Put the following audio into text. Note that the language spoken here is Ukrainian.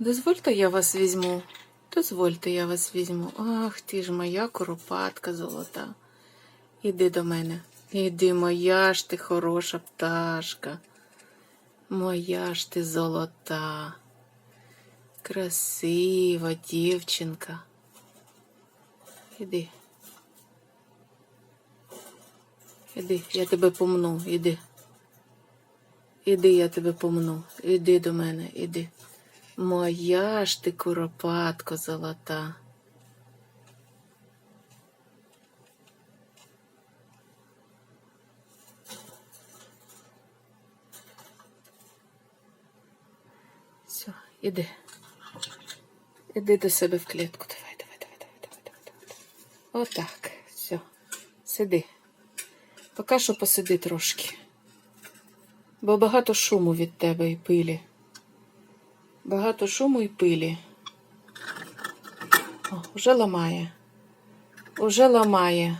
Дозвольте, я вас візьму. Дозвольте, я вас візьму. Ах, ти ж моя куропатка золота. Іди до мене. Іди, моя ж ти хороша пташка. Моя ж ти золота. Красива дівчинка. Іди. Іди, я тебе помну, іди. Іди, я тебе помну. Іди до мене, іди. Моя ж ти куропатко золота. Все, іди. Іди до себе в клітку. Давай, давай, давай, давай, давай, давай, давай. Отак. Все. Сиди. Поки що посиди трошки. Бо багато шуму від тебе і пилі. Багато шуму і пилі. О, вже ламає. Уже ламає.